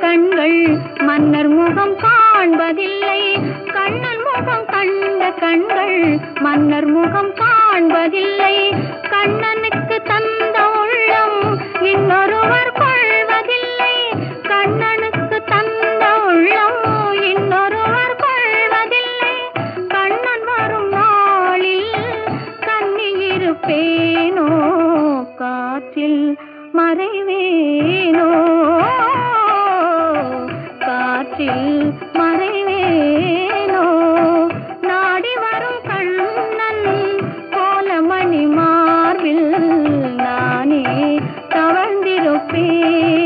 கண்கள் மன்னர் முகம் காண்பதில்லை. கண்ணன் முகம் கண்ட கண்கள் மன்னர் முகம் காண்பதில்லை. கண்ணனுக்கு தந்த உள்ளம் இன்னொருவர் கொள்வதில்லை. கண்ணனுக்கு தந்த உள்ளம் இன்னொருவர் கொள்வதில்லை. கண்ணன் வரும் நாளில் கண்ணி இருப்பேனோ காற்றில் மறைவே மனத்தில் மறைவேனோ? நாடி வரும் கண்ணன் கோலமணி மார்பில் நானே தவழ்ந்திருப்பேன்.